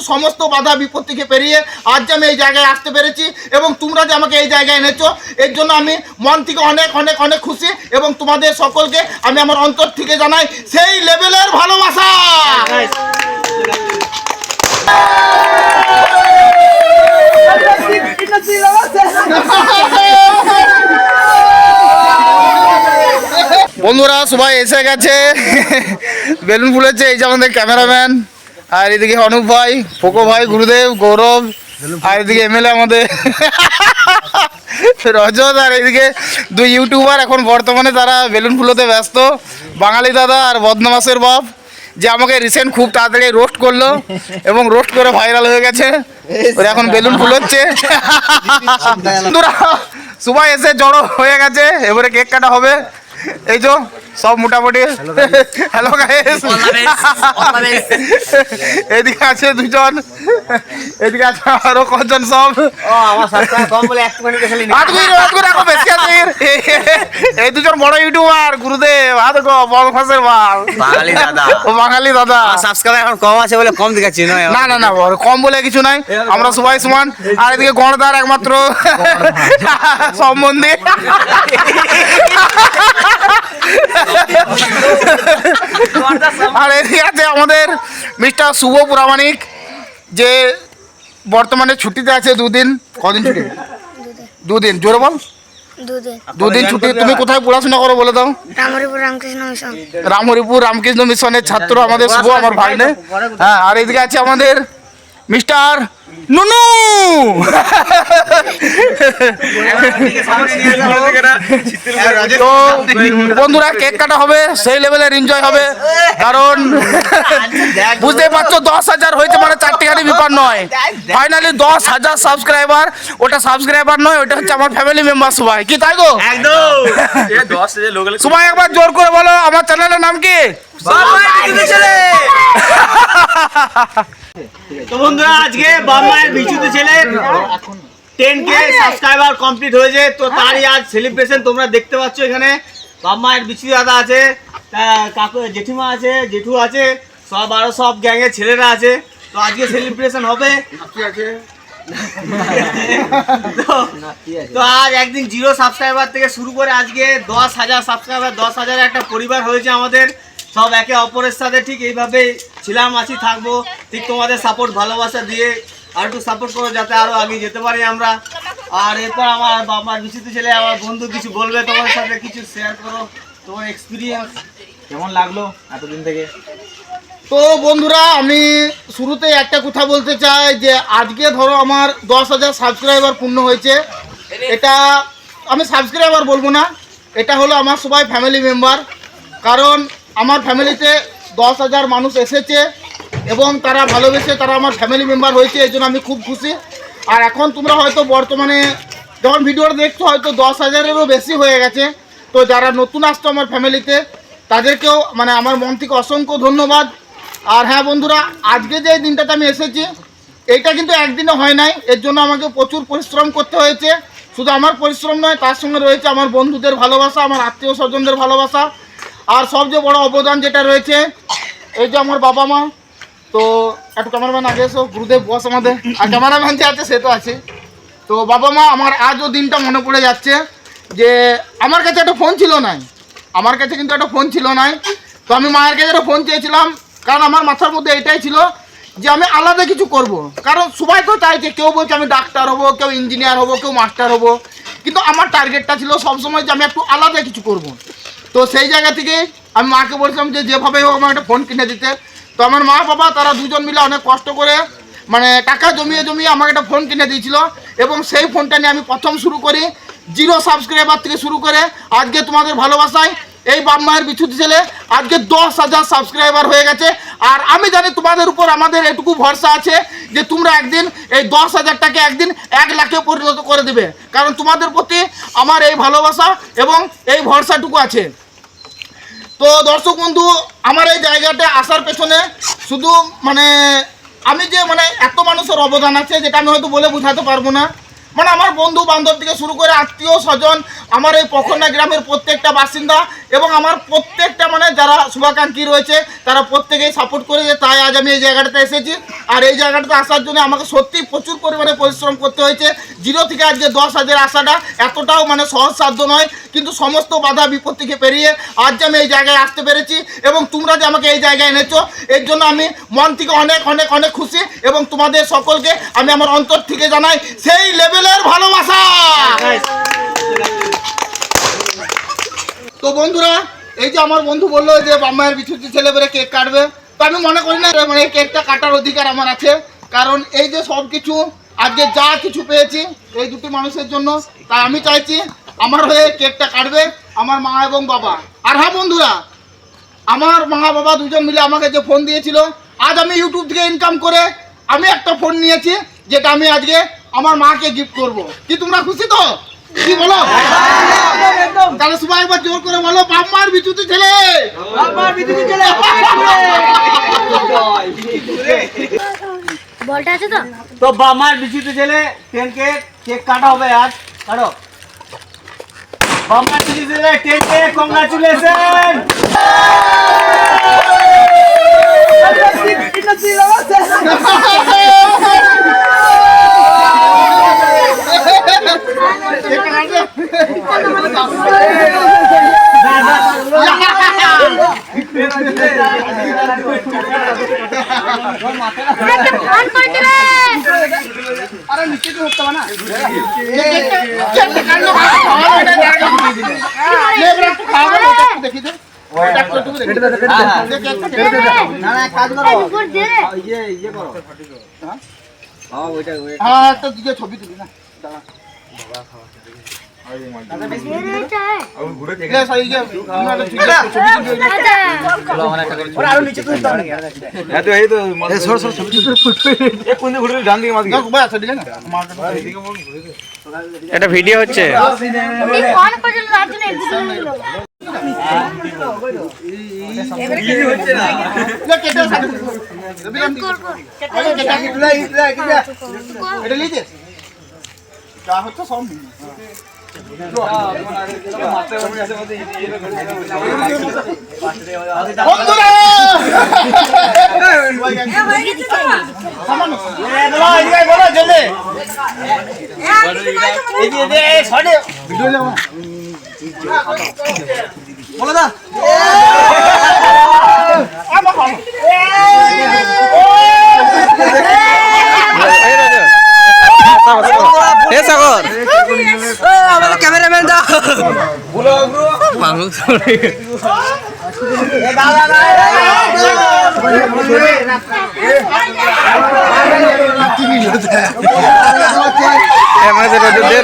কিন্তু সমস্ত বাধা বিপত্তিকে পেরিয়ে আজ আমি এই জায়গায় আসতে পেরেছি এবং তোমরা যে আমাকে এই জায়গায় এনেছো, এর জন্য আমি মন থেকে অনেক অনেক অনেক খুশি এবং তোমাদের সকলকে আমি আমার অন্তর থেকে জানাই সেই লেভেলের ভালোবাসা। বন্ধুরা, সবাই এসে গেছে। বেলুন ফুলেছে এই যে আমাদের ক্যামেরাম্যান। আর এদিকে অনুপ ভাই পোকো ভাই গুরুদেব গৌরব আর এদিকে এমএলএ আমাদের। রজত আর এদিকে দুই ইউটিউবার এখন বর্তমানে তারা বেলুন ফুলোতে ব্যস্ত। বাঙালি দাদা আর বদনামাসের বাপ যে আমাকে রিসেন্ট খুব তাড়াতাড়ি রোস্ট করল এবং রোস্ট করে ভাইরাল হয়ে গেছে। ওরা এখন বেলুন ফুলোচ্ছে। বন্ধুরা সবাই এসে জড়ো হয়ে গেছে এবারে কেক কাটা হবে। এই তো। সব মোটামুটি। হ্যালো গাইস এদিকে আছে দুজন। এদিকে আছে আরও কজন সব। এই দুজন বড় ইউটিউবার গুরুদেব হাত গো বড় ফাঁসের মাল বাঙালি দাদা। ও বাঙালি দাদা। সাবস্ক্রাইব এখন কম আছে বলে কম দেখাচ্ছি না না না কম বলে কিছু নাই। আমরা সবাই সমান। আর এদিকে গণদার একমাত্র। সম্বন্ধে। আর এদিকে আছে আমাদের মিস্টার শুভ প্রামাণিক যে বর্তমানে ছুটিতে আছে দুদিন। কদিন ছুটি? দুদিন। জোরে বল। দুদিন। ছুটি। তুমি কোথায় পড়াশোনা করো বলে দাও? রামরিপুর রামকৃষ্ণ মিশন। রামহরিপুর রামকৃষ্ণ মিশনের ছাত্র আমাদের শুভ আমার ভাই হ্যাঁ আর এদিকে আছে আমাদের মিস্টার নুনু! তো বন্ধুরা কেক কাটা হবে সেই লেভেলের এনজয় হবে কারণ বুঝতে পারছ দশ হাজার হয়েছে মানে চারটিখানি ব্যাপার নয়। ফাইনালি দশ হাজার সাবস্ক্রাইবার ওটা সাবস্ক্রাইবার নয় ওটা হচ্ছে আমার ফ্যামিলি মেম্বার সবাই। কি তাই গো? একদম। এ 10 হাজার লোক সবাই একবার জোর করে বলো আমার চ্যানেলের নাম কি? তো বন্ধুরা আজকে বাম্মায়ের বিচুতে ছেলে টেন কে সাবস্ক্রাইবার কমপ্লিট হয়েছে। তো তারই আজ সেলিব্রেশন তোমরা দেখতে পাচ্ছ এখানে। বাম্মায়ের বিচু দাদা আছে কাকু জেঠিমা আছে জেঠু আছে সব আরও সব গ্যাংয়ের ছেলেরা আছে। তো আজকে সেলিব্রেশন হবে। তো- তো আজ একদিন জিরো সাবস্ক্রাইবার থেকে শুরু করে আজকে দশ হাজার সাবস্ক্রাইবার দশ হাজার একটা পরিবার হয়েছে আমাদের। সব একে অপরের সাথে ঠিক এইভাবে ছিলাম, আছি, থাকব। ঠিক তোমাদের সাপোর্ট ভালোবাসা দিয়ে আর একটু সাপোর্ট করো যাতে আরও আগে যেতে পারি আমরা। আর এরপর আমার বাবার বিচিত ছেলে, আমার বন্ধু কিছু বলবে তোমাদের সাথে, কিছু শেয়ার করো, তোমার এক্সপিরিয়েন্স কেমন লাগল এতদিন থেকে? তো বন্ধুরা, আমি শুরুতে একটা কথা বলতে চাই যে, আজকে ধরো আমার দশ হাজার সাবস্ক্রাইবার পূর্ণ হয়েছে। এটা আমি সাবস্ক্রাইবার বলব না, এটা হলো আমার সবাই ফ্যামিলি মেম্বার কারণ আমার ফ্যামিলিতে দশ হাজার মানুষ এসেছে এবং তারা ভালোবেসে তারা আমার ফ্যামিলি মেম্বার হয়েছে, এই জন্য আমি খুব খুশি। আর এখন তোমরা হয়তো বর্তমানে যখন ভিডিওটা দেখছ, হয়তো দশ হাজারেরও বেশি হয়ে গেছে। তো যারা নতুন আসতো আমার ফ্যামিলিতে, তাদেরকেও মানে আমার মন থেকে অসংখ্য ধন্যবাদ। আর হ্যাঁ বন্ধুরা, আজকে যে দিনটাতে আমি এসেছি, এইটা কিন্তু একদিনে হয় নাই। এর জন্য আমাকে প্রচুর পরিশ্রম করতে হয়েছে। শুধু আমার পরিশ্রম নয়, তার সঙ্গে রয়েছে আমার বন্ধুদের ভালোবাসা, আমার আত্মীয় স্বজনদের ভালোবাসা। আর সবচেয়ে বড় অবদান যেটা রয়েছে, এই যে আমার বাবা মা, তো একটু ক্যামেরাম্যান আগে এসো, গুরুদেব বস আমাদের। আর ক্যামেরাম্যান যে আছে, সে তো আছে। তো বাবা মা, আমার আজও দিনটা মনে পড়ে যাচ্ছে যে আমার কাছে একটা ফোন ছিল নাই। আমার কাছে কিন্তু একটা ফোন ছিল নাই। তো আমি মায়ের কাছে একটা ফোন চেয়েছিলাম, কারণ আমার মাথার মধ্যে এটাই ছিল যে আমি আলাদা কিছু করব। কারণ সবাই তো চাই যে কেউ বলছে আমি ডাক্তার হব, কেউ ইঞ্জিনিয়ার হব, কেউ মাস্টার হব। কিন্তু আমার টার্গেটটা ছিল সবসময় যে আমি একটু আলাদা কিছু করব। তো সেই জায়গা থেকে আমি মাকে বলছিলাম যে যেভাবে হোক আমার একটা ফোন কিনে দিতে। তো আমার মা বাবা তারা দুজন মিলে অনেক কষ্ট করে মানে টাকা জমিয়ে জমিয়ে আমাকে একটা ফোন কিনে দিয়েছিল এবং সেই ফোনটা নিয়ে আমি প্রথম শুরু করি জিরো সাবস্ক্রাইবার থেকে শুরু করে, আজকে তোমাদের ভালোবাসায় এই বাপ মায়ের বিছুতি ছেলে আজকে দশ হাজার সাবস্ক্রাইবার হয়ে গেছে। আর আমি জানি তোমাদের উপর আমাদের এটুকু ভরসা আছে যে তোমরা একদিন এই দশ হাজারটাকে একদিন এক লাখে পরিণত করে দেবে। কারণ তোমাদের প্রতি আমার এই ভালোবাসা এবং এই ভরসাটুকু আছে। তো দর্শক বন্ধু, আমার এই জায়গাটা আসার পেছনে শুধু মানে আমি যে মানে এত মানুষের অবদান আছে যেটা আমি হয়তো বলে বোঝাতে পারব না। মানে আমার বন্ধু বান্ধব থেকে শুরু করে আত্মীয় স্বজন আমার এই পখন্না গ্রামের প্রত্যেকটা বাসিন্দা এবং আমার প্রত্যেকটা মানে যারা শুভাকাঙ্ক্ষী রয়েছে, তারা প্রত্যেকেই সাপোর্ট করেছে তাই আজ আমি এই জায়গাটাতে এসেছি। আর এই জায়গাটাতে আসার জন্য আমাকে সত্যি প্রচুর পরিমাণে পরিশ্রম করতে হয়েছে। জিরো থেকে আজকে দশ হাজার আসাটা এতটাও মানে সহজ সাধ্য নয়, কিন্তু সমস্ত বাধা বিপত্তিকে পেরিয়ে আজ আমি এই জায়গায় আসতে পেরেছি এবং তোমরা যে আমাকে এই জায়গায় এনেছো, এর জন্য আমি মন থেকে অনেক অনেক অনেক খুশি এবং তোমাদের সকলকে আমি আমার অন্তর থেকে জানাই সেই লেভেলের ভালোবাসা। তো বন্ধুরা, এই যে আমার বন্ধু বলল যে বাম্মায়ের বিছুটি ছেলে বেড়ে কেক কাটবে, তো আমি মনে করি না মানে কেকটা কাটার অধিকার আমার আছে, কারণ এই যে সব কিছু, আজকে যা কিছু পেয়েছি এই দুটি মানুষের জন্য, তাই আমি চাইছি আমার হয়ে কেকটা কাটবে আমার মা এবং বাবা। আর হ্যাঁ বন্ধুরা, আমার মা বাবা দুজন মিলে আমাকে যে ফোন দিয়েছিল, আজ আমি ইউটিউব থেকে ইনকাম করে আমি একটা ফোন নিয়েছি, যেটা আমি আজকে আমার মাকে গিফট করব। কি তোমরা খুশি তো? কি বলো? তাহলে সবাই একবার জোর করে বলো বাম্মার বিচুতি ছেলে। বলটা আছে তো? তো বামার বিচিতে ছেলে টেনকে কেক কাটা হবে আজ। কাটো। বামার বিচিতে ছেলে টেনকে কংগ্রাচুলেশন এটা একটু একটু দেখি দে। দে, কেকটা কেটে দে। উপর দে রে হ্যাঁ একটা দিকে ছবি তুলি না দে রে চাই এ, সরি, না, না, ঠিক আছে, ছবি তুলি। দেখ, ব্যাস, এদিকে না। আমার কাছে- এটা ভিডিও হচ্ছে। এটা যা হচ্ছে সব। বলো, এদিকে বলো, জলদি। ভিডিও যাব না। আমার ভালো। এ সাগর। ক্যামেরাম্যান দা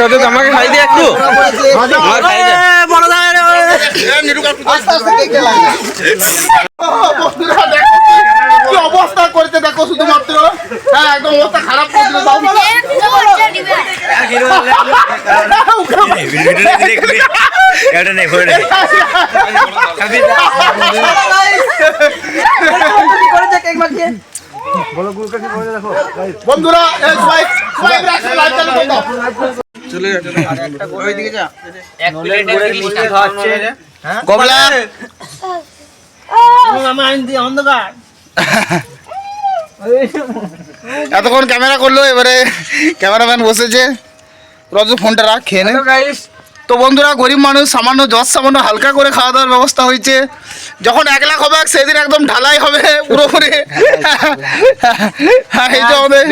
রজত আমাকে খাই দে একটু আমার খাই দে বন্ধুরা, দেখো কি- কি অবস্থা করেছে দেখো শুধুমাত্র। হ্যাঁ একদম অবস্থা খারাপ করে দিল বন্ধুরা এতক্ষণ ক্যামেরা করল এবারে ক্যামেরাম্যান বসেছে রজ ফোনটা রাখ খেয়ে নে। তো বন্ধুরা গরিব মানুষ সামান্য জজ সামান্য হালকা করে খাওয়া দাওয়ার ব্যবস্থা হয়েছে। যখন এক লাখ হবে সেদিন একদম ঢালাই হবে পুরোপুরি। হ্যাঁ, এই যে আমাদের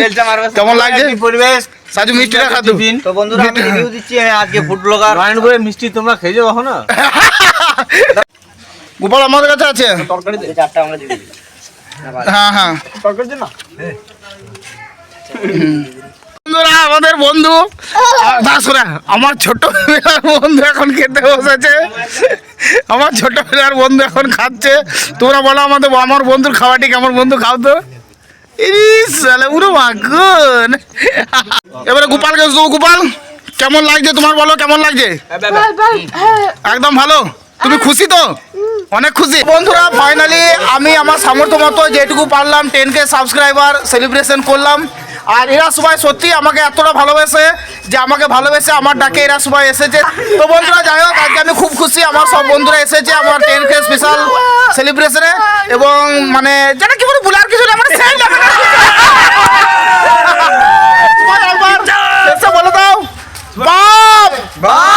কেমন লাগছে? পরিবেশ? সাজু মিষ্টিটা খাতো তো। বন্ধুরা আমি রিভিউ দিচ্ছি হ্যাঁ, আজকে ফুড ব্লগার নারায়ণপুরের মিষ্টি তোমরা খেয়ে যাও না গোপাল আমাদের কাছে আছে? হ্যাঁ হ্যাঁ। আমাদের বন্ধু। দাসরা আমার ছোটবেলার বন্ধু এখন খেতে বসেছে। আমার ছোটবেলার বন্ধু এখন খাচ্ছে। তোমরা বলো আমাদের, আমার বন্ধুর খাওয়াটি কেমন? বন্ধু, খাও তো। এবারে গোপালকে দেবো গোপাল, কেমন লাগছে তোমার বলো, কেমন লাগছে? একদম ভালো? তুমি খুশি তো? অনেক খুশি। বন্ধুরা ফাইনালি আমি আমার সামর্থ্য মতো যেটুকু পারলাম টেন কে সাবস্ক্রাইবার সেলিব্রেশন করলাম। আর এরা সবাই সত্যি আমাকে এতটা ভালোবেসে যে আমাকে ভালোবেসে আমার ডাকে এরা সবাই এসেছে। তো বন্ধুরা, যাই হোক, আজকে আমি খুব খুশি। আমার সব বন্ধুরা এসেছে, আমার টেনকে স্পেশাল সেলিব্রেশনে এবং মানে যেটা কি বলে ভুলার কিছু না মানে বলে দাও। বাপ! বাপ!